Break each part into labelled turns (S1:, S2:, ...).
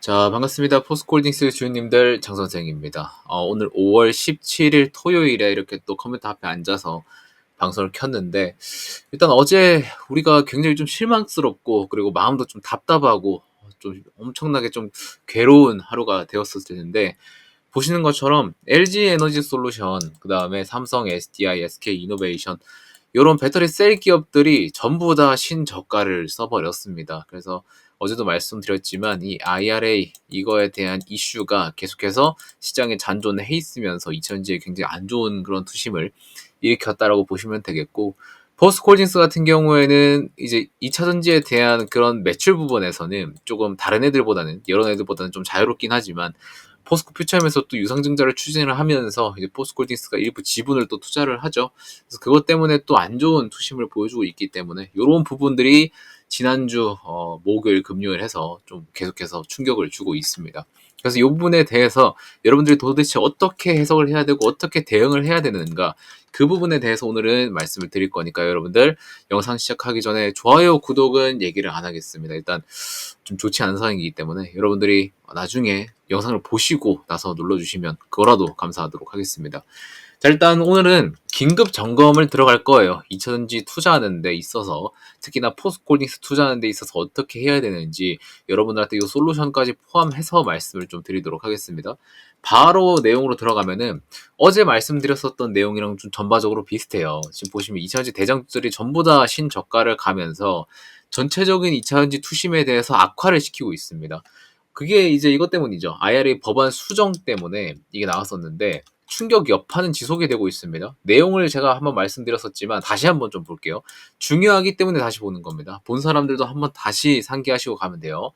S1: 자, 반갑습니다. 포스콜딩스 주인님들 장 선생입니다. 어, 오늘 5월 17일 토요일에 이렇게 또 컴퓨터 앞에 앉아서 방송을 켰는데 일단 어제 우리가 굉장히 좀 실망스럽고 그리고 마음도 좀 답답하고 좀 엄청나게 좀 괴로운 하루가 되었을 텐데 보시는 것처럼 LG 에너지 솔루션, 그 다음에 삼성, SDI, SK 이노베이션 이런 배터리 셀 기업들이 전부 다 신저가를 써버렸습니다. 그래서 어제도 말씀드렸지만 이 IRA 이거에 대한 이슈가 계속해서 시장에 잔존해 있으면서 2000지에 굉장히 안 좋은 그런 투심을 일으켰다라고 보시면 되겠고 포스콜딩스 같은 경우에는 이제 2차 전지에 대한 그런 매출 부분에서는 조금 다른 애들보다는 여러 애들보다는 좀 자유롭긴 하지만 포스코 퓨처엠에서 또 유상증자를 추진을 하면서 이제 포스콜딩스가 일부 지분을 또 투자를 하죠. 그래서 그것 때문에 또 안 좋은 투심을 보여주고 있기 때문에 이런 부분들이 지난주 어, 목요일 금요일 해서 좀 계속해서 충격을 주고 있습니다. 그래서 이 부분에 대해서 여러분들이 도대체 어떻게 해석을 해야 되고 어떻게 대응을 해야 되는가 그 부분에 대해서 오늘은 말씀을 드릴 거니까 여러분들 영상 시작하기 전에 좋아요, 구독은 얘기를 안 하겠습니다. 일단 좀 좋지 않은 상황이기 때문에 여러분들이 나중에 영상을 보시고 나서 눌러주시면 그거라도 감사하도록 하겠습니다. 자, 일단 오늘은 긴급 점검을 들어갈 거예요. 2차전지 투자하는 데 있어서 특히나 포스콜딩스 투자하는 데 있어서 어떻게 해야 되는지 여러분들한테 이 솔루션까지 포함해서 말씀을 좀 드리도록 하겠습니다. 바로 내용으로 들어가면은 어제 말씀드렸었던 내용이랑 좀 전반적으로 비슷해요. 지금 보시면 2차전지 대장주들이 전부 다 신저가를 가면서 전체적인 2차전지 투심에 대해서 악화를 시키고 있습니다. 그게 이제 이것 때문이죠. IRA 법안 수정 때문에 이게 나왔었는데 충격 여파는 지속이 되고 있습니다. 내용을 제가 한번 말씀드렸었지만 다시 한번 좀 볼게요. 중요하기 때문에 다시 보는 겁니다. 본 사람들도 한번 다시 상기하시고 가면 돼요.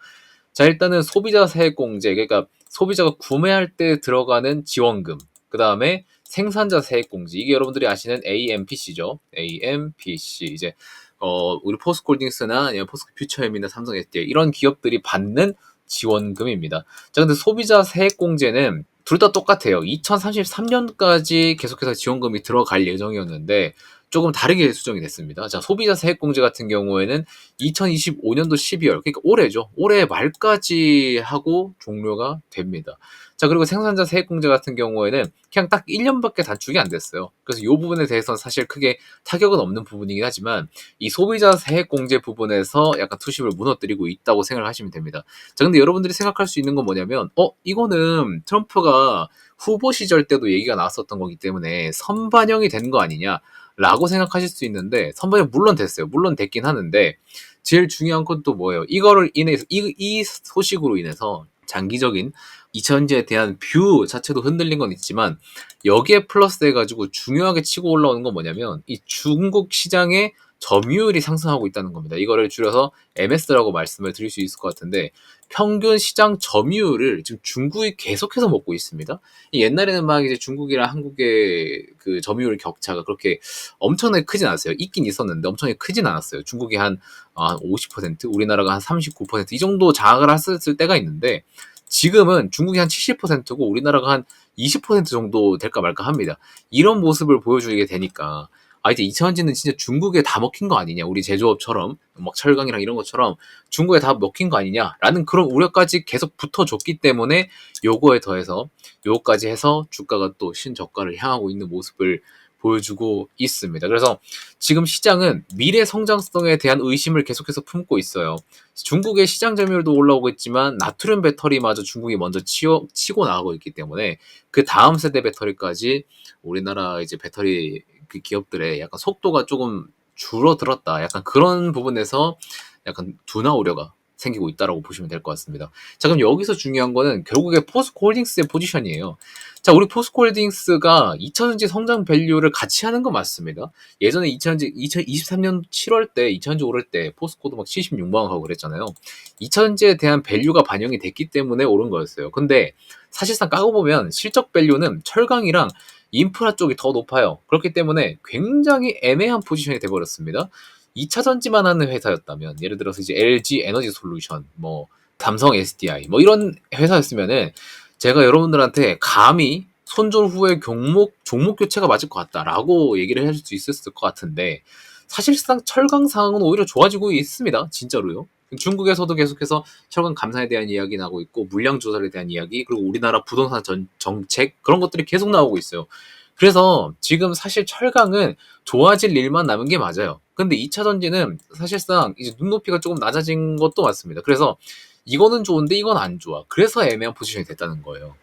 S1: 자, 일단은 소비자 세액 공제, 그러니까 소비자가 구매할 때 들어가는 지원금, 그 다음에 생산자 세액 공제, 이게 여러분들이 아시는 AMPC죠. AMPC. 이제, 어, 우리 포스콜딩스나 포스코 퓨처엠이나 삼성 SDI 이런 기업들이 받는 지원금입니다. 자, 근데 소비자 세액 공제는 둘 다 똑같아요. 2033년까지 계속해서 지원금이 들어갈 예정이었는데 조금 다르게 수정이 됐습니다. 자, 소비자 세액공제 같은 경우에는 2025년도 12월, 그러니까 올해죠. 올해 말까지 하고 종료가 됩니다. 자, 그리고 생산자 세액공제 같은 경우에는 그냥 딱 1년밖에 단축이 안 됐어요. 그래서 이 부분에 대해서는 사실 크게 타격은 없는 부분이긴 하지만 이 소비자 세액공제 부분에서 약간 투심을 무너뜨리고 있다고 생각을 하시면 됩니다. 자, 근데 여러분들이 생각할 수 있는 건 뭐냐면, 어, 이거는 트럼프가 후보 시절 때도 얘기가 나왔었던 거기 때문에 선반영이 된 거 아니냐. 라고 생각하실 수 있는데 선반영 물론 됐어요. 물론 됐긴 하는데 제일 중요한 건 또 뭐예요? 이거를 인해서 이, 이 소식으로 인해서 장기적인 2000년에 대한 뷰 자체도 흔들린 건 있지만 여기에 플러스 해가지고 중요하게 치고 올라오는 건 뭐냐면 이 중국 시장의 점유율이 상승하고 있다는 겁니다. 이거를 줄여서 MS라고 말씀을 드릴 수 있을 것 같은데 평균 시장 점유율을 지금 중국이 계속해서 먹고 있습니다. 옛날에는 막 이제 중국이랑 한국의 그 점유율 격차가 그렇게 엄청나게 크진 않았어요. 있긴 있었는데 엄청나게 크진 않았어요. 중국이 한, 한 50%, 우리나라가 한 39%이 정도 장악을 했을 때가 있는데 지금은 중국이 한 70%고 우리나라가 한 20% 정도 될까 말까 합니다. 이런 모습을 보여주게 되니까 아 이제 2차전지는 진짜 중국에 다 먹힌 거 아니냐 우리 제조업처럼 막 철강이랑 이런 것처럼 중국에 다 먹힌 거 아니냐라는 그런 우려까지 계속 붙어줬기 때문에 요거에 더해서 요거까지 해서 주가가 또 신저가를 향하고 있는 모습을 보여주고 있습니다. 그래서 지금 시장은 미래 성장성에 대한 의심을 계속해서 품고 있어요. 중국의 시장 점유율도 올라오고 있지만 나트륨 배터리마저 중국이 먼저 치어, 치고 나가고 있기 때문에 그 다음 세대 배터리까지 우리나라 이제 배터리 그 기업들의 약간 속도가 조금 줄어들었다. 약간 그런 부분에서 약간 둔화 우려가 생기고 있다라고 보시면 될 것 같습니다. 자, 그럼 여기서 중요한 거는 결국에 포스코 홀딩스의 포지션이에요. 자, 우리 포스코 홀딩스가 2000년지 성장 밸류를 같이 하는 거 맞습니다. 예전에 2000년지 2023년 7월 때, 2000년지 오를 때 포스코도 막 76만 원 하고 그랬잖아요. 2000년지에 대한 밸류가 반영이 됐기 때문에 오른 거였어요. 근데 사실상 까고 보면 실적 밸류는 철강이랑 인프라 쪽이 더 높아요. 그렇기 때문에 굉장히 애매한 포지션이 돼버렸습니다. 2차 전지만 하는 회사였다면 예를 들어서 이제 LG 에너지 솔루션, 뭐 삼성 SDI 뭐 이런 회사였으면은 제가 여러분들한테 감히 손절 후에 종목 종목 교체가 맞을 것 같다라고 얘기를 해줄 수 있었을 것 같은데 사실상 철강 상황은 오히려 좋아지고 있습니다. 진짜로요. 중국에서도 계속해서 철강 감산에 대한 이야기 나오고 있고 물량 조절에 대한 이야기 그리고 우리나라 부동산 전, 정책 그런 것들이 계속 나오고 있어요. 그래서 지금 사실 철강은 좋아질 일만 남은 게 맞아요. 근데 2차 전지는 사실상 이제 눈높이가 조금 낮아진 것도 맞습니다. 그래서 이거는 좋은데 이건 안 좋아. 그래서 애매한 포지션이 됐다는 거예요.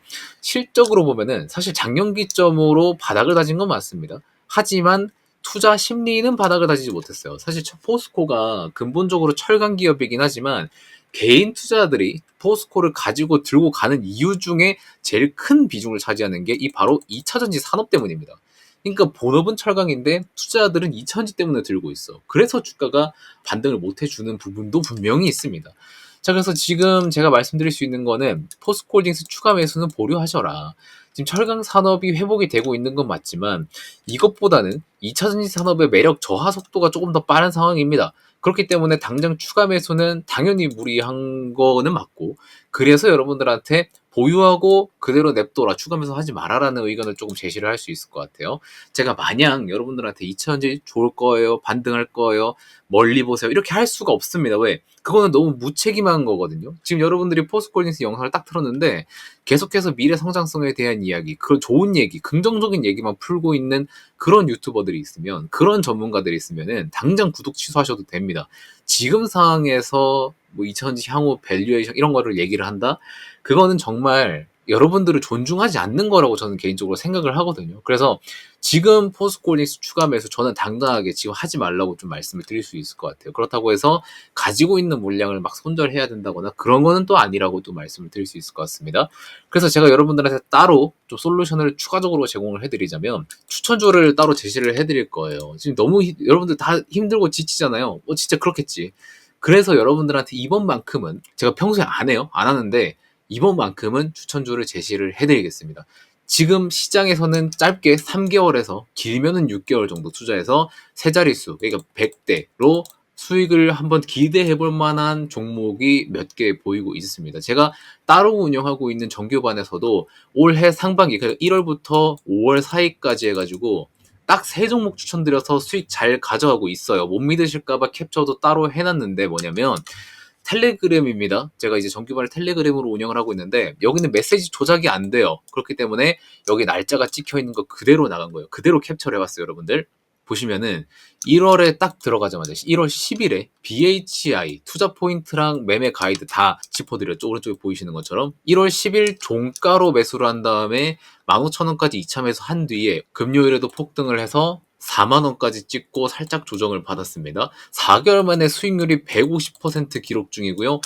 S1: 실적으로 보면은 사실 작년 기점으로 바닥을 다진 건 맞습니다. 하지만 투자 심리는 바닥을 다지지 못했어요. 사실 포스코가 근본적으로 철강 기업이긴 하지만 개인 투자자들이 포스코를 가지고 들고 가는 이유 중에 제일 큰 비중을 차지하는 게 이 바로 2차전지 산업 때문입니다. 그러니까 본업은 철강인데 투자자들은 2차전지 때문에 들고 있어. 그래서 주가가 반등을 못 해주는 부분도 분명히 있습니다. 자, 그래서 지금 제가 말씀드릴 수 있는 거는 포스코 홀딩스 추가 매수는 보류하셔라. 지금 철강 산업이 회복이 되고 있는 건 맞지만 이것보다는 2차 전지 산업의 매력 저하 속도가 조금 더 빠른 상황입니다. 그렇기 때문에 당장 추가 매수는 당연히 무리한 거는 맞고 그래서 여러분들한테 보유하고 그대로 냅둬라 추가 매수 하지 말아라는 의견을 조금 제시를 할 수 있을 것 같아요. 제가 마냥 여러분들한테 2차전지 좋을 거예요, 반등할 거예요, 멀리 보세요 이렇게 할 수가 없습니다. 왜? 그거는 너무 무책임한 거거든요. 지금 여러분들이 포스콜린스 영상을 딱 틀었는데 계속해서 미래 성장성에 대한 이야기, 그런 좋은 얘기, 긍정적인 얘기만 풀고 있는 그런 유튜버들이 있으면 그런 전문가들이 있으면은 당장 구독 취소하셔도 됩니다. 지금 상황에서 뭐 2000지 향후 밸류에이션 이런 거를 얘기를 한다? 그거는 정말 여러분들을 존중하지 않는 거라고 저는 개인적으로 생각을 하거든요. 그래서 지금 포스콜링스 추가 매수 저는 당당하게 지금 하지 말라고 좀 말씀을 드릴 수 있을 것 같아요. 그렇다고 해서 가지고 있는 물량을 막 손절해야 된다거나 그런 거는 또 아니라고 또 말씀을 드릴 수 있을 것 같습니다. 그래서 제가 여러분들한테 따로 좀 솔루션을 추가적으로 제공을 해드리자면 추천주를 따로 제시를 해드릴 거예요. 지금 너무 히, 여러분들 다 힘들고 지치잖아요. 뭐 진짜 그렇겠지. 그래서 여러분들한테 이번만큼은 제가 평소에 안 해요. 안 하는데 이번만큼은 추천주를 제시를 해드리겠습니다. 지금 시장에서는 짧게 3개월에서 길면은 6개월 정도 투자해서 세 자릿수, 그러니까 100대로 수익을 한번 기대해 볼 만한 종목이 몇 개 보이고 있습니다. 제가 따로 운영하고 있는 정규반에서도 올해 상반기, 그러니까 1월부터 5월 사이까지 해가지고 딱 세 종목 추천드려서 수익 잘 가져가고 있어요. 못 믿으실까봐 캡처도 따로 해놨는데 뭐냐면 텔레그램입니다. 제가 이제 정규반을 텔레그램으로 운영을 하고 있는데 여기는 메시지 조작이 안 돼요. 그렇기 때문에 여기 날짜가 찍혀 있는 거 그대로 나간 거예요. 그대로 캡처를 해봤어요, 여러분들. 보시면은 1월에 딱 들어가자마자 1월 10일에 BHI 투자 포인트랑 매매 가이드 다 짚어드렸죠. 오른쪽에 보이시는 것처럼 1월 10일 종가로 매수를 한 다음에 15,000원까지 이차 매수한 뒤에 금요일에도 폭등을 해서 4만 원까지 찍고 살짝 조정을 받았습니다. 4개월 만에 수익률이 150% 기록 중이고요.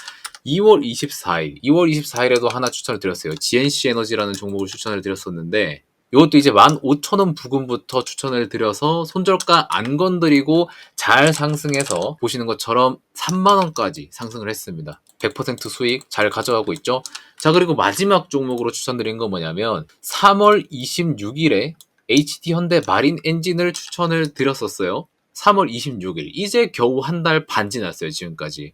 S1: 2월 24일, 2월 24일에도 하나 추천을 드렸어요. GNC 에너지라는 종목을 추천을 드렸었는데 이것도 이제 15,000원 부근부터 추천을 드려서 손절가 안 건드리고 잘 상승해서 보시는 것처럼 3만원까지 상승을 했습니다. 100% 수익 잘 가져가고 있죠. 자, 그리고 마지막 종목으로 추천드린 건 뭐냐면 3월 26일에 HD 현대 마린 엔진을 추천을 드렸었어요. 3월 26일. 이제 겨우 한 달 반 지났어요, 지금까지.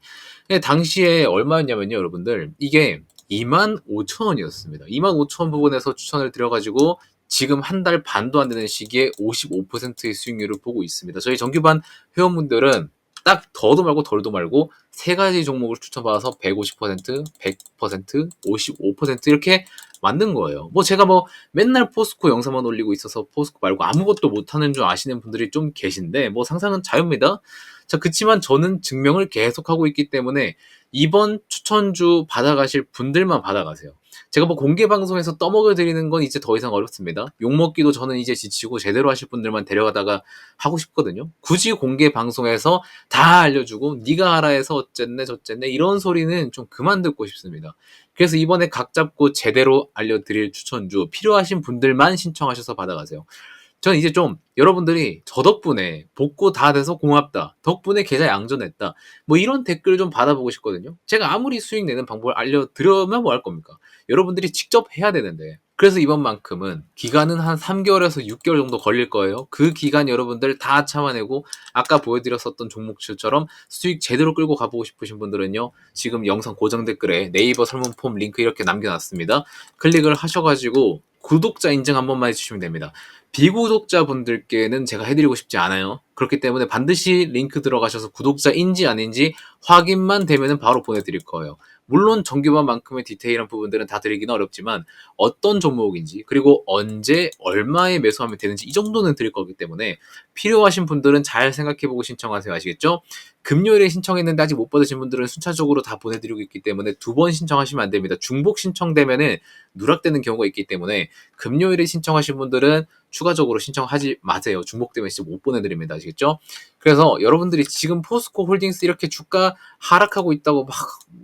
S1: 당시에 얼마였냐면요, 여러분들. 이게 25,000원이었습니다. 25,000원 부분에서 추천을 드려가지고 지금 한 달 반도 안 되는 시기에 55%의 수익률을 보고 있습니다. 저희 정규반 회원분들은 딱 더도 말고 덜도 말고 세 가지 종목을 추천받아서 150%, 100%, 55% 이렇게 만든 거예요. 뭐 제가 뭐 맨날 포스코 영상만 올리고 있어서 포스코 말고 아무것도 못하는 줄 아시는 분들이 좀 계신데 뭐 상상은 자유입니다. 자, 그치만 저는 증명을 계속하고 있기 때문에 이번 추천주 받아가실 분들만 받아가세요. 제가 뭐 공개 방송에서 떠먹여 드리는 건 이제 더 이상 어렵습니다. 욕먹기도 저는 이제 지치고 제대로 하실 분들만 데려가다가 하고 싶거든요. 굳이 공개 방송에서 다 알려주고 네가 알아 해서 어쨌네 저쨌네 이런 소리는 좀 그만 듣고 싶습니다. 그래서 이번에 각 잡고 제대로 알려드릴 추천주 필요하신 분들만 신청하셔서 받아가세요. 저는 이제 좀 여러분들이 저 덕분에 복구 다 돼서 고맙다. 덕분에 계좌 양전했다. 뭐 이런 댓글 좀 받아보고 싶거든요. 제가 아무리 수익 내는 방법을 알려드려면 뭐 할 겁니까? 여러분들이 직접 해야 되는데. 그래서 이번만큼은 기간은 한 3개월에서 6개월 정도 걸릴 거예요. 그 기간 여러분들 다 참아내고 아까 보여드렸었던 종목들처럼 수익 제대로 끌고 가보고 싶으신 분들은요. 지금 영상 고정 댓글에 네이버 설문 폼 링크 이렇게 남겨놨습니다. 클릭을 하셔가지고 구독자 인증 한 번만 해주시면 됩니다. 비구독자분들께는 제가 해드리고 싶지 않아요. 그렇기 때문에 반드시 링크 들어가셔서 구독자인지 아닌지 확인만 되면 바로 보내드릴 거예요. 물론 정규반만큼의 디테일한 부분들은 다 드리기는 어렵지만 어떤 종목인지 그리고 언제 얼마에 매수하면 되는지 이 정도는 드릴 거기 때문에 필요하신 분들은 잘 생각해보고 신청하세요. 아시겠죠? 금요일에 신청했는데 아직 못 받으신 분들은 순차적으로 다 보내드리고 있기 때문에 두 번 신청하시면 안 됩니다. 중복 신청되면은 누락되는 경우가 있기 때문에 금요일에 신청하신 분들은 추가적으로 신청하지 마세요. 중복되면 진짜 못 보내드립니다. 아시겠죠? 그래서 여러분들이 지금 포스코 홀딩스 이렇게 주가 하락하고 있다고 막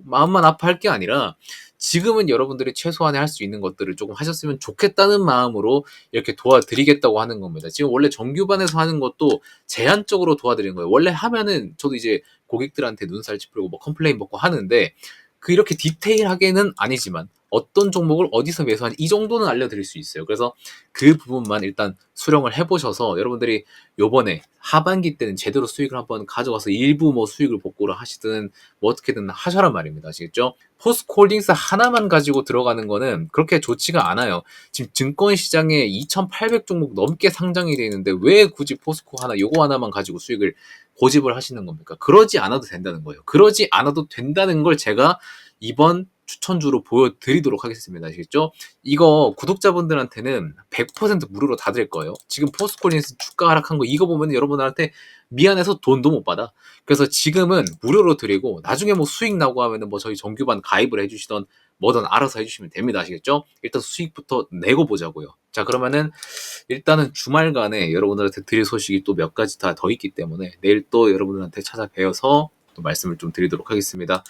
S1: 마음만 아파할 게 아니라 지금은 여러분들이 최소한에 할수 있는 것들을 조금 하셨으면 좋겠다는 마음으로 이렇게 도와드리겠다고 하는 겁니다. 지금 원래 정규반에서 하는 것도 제한적으로 도와드리는 거예요. 원래 하면은 저도 이제 고객들한테 눈살 찌푸리고 뭐 컴플레인 먹고 하는데 그 이렇게 디테일하게는 아니지만 어떤 종목을 어디서 매수하는지 이 정도는 알려드릴 수 있어요. 그래서 그 부분만 일단 수령을 해보셔서 여러분들이 요번에 하반기 때는 제대로 수익을 한번 가져가서 일부 뭐 수익을 복구를 하시든 뭐 어떻게든 하셔란 말입니다. 아시겠죠? 포스코홀딩스 하나만 가지고 들어가는 거는 그렇게 좋지가 않아요. 지금 증권 시장에 2,800 종목 넘게 상장이 되어 있는데 왜 굳이 포스코 하나 요거 하나만 가지고 수익을 고집을 하시는 겁니까? 그러지 않아도 된다는 거예요. 그러지 않아도 된다는 걸 제가 이번 추천주로 보여드리도록 하겠습니다. 아시겠죠? 이거 구독자분들한테는 100% 무료로 다 드릴 거예요. 지금 포스코린스 주가 하락한 거 이거 보면 여러분들한테 미안해서 돈도 못 받아. 그래서 지금은 무료로 드리고 나중에 뭐 수익 나고 하면은 뭐 저희 정규반 가입을 해주시던 뭐든 알아서 해주시면 됩니다. 아시겠죠? 일단 수익부터 내고 보자고요. 자 그러면은 일단은 주말간에 여러분들한테 드릴 소식이 또 몇 가지 다 더 있기 때문에 내일 또 여러분들한테 찾아뵈어서 또 말씀을 좀 드리도록 하겠습니다.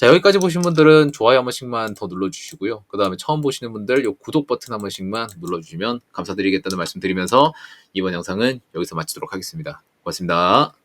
S1: 자 여기까지 보신 분들은 좋아요 한 번씩만 더 눌러주시고요. 그 다음에 처음 보시는 분들 요 구독 버튼 한 번씩만 눌러주시면 감사드리겠다는 말씀 드리면서 이번 영상은 여기서 마치도록 하겠습니다. 고맙습니다.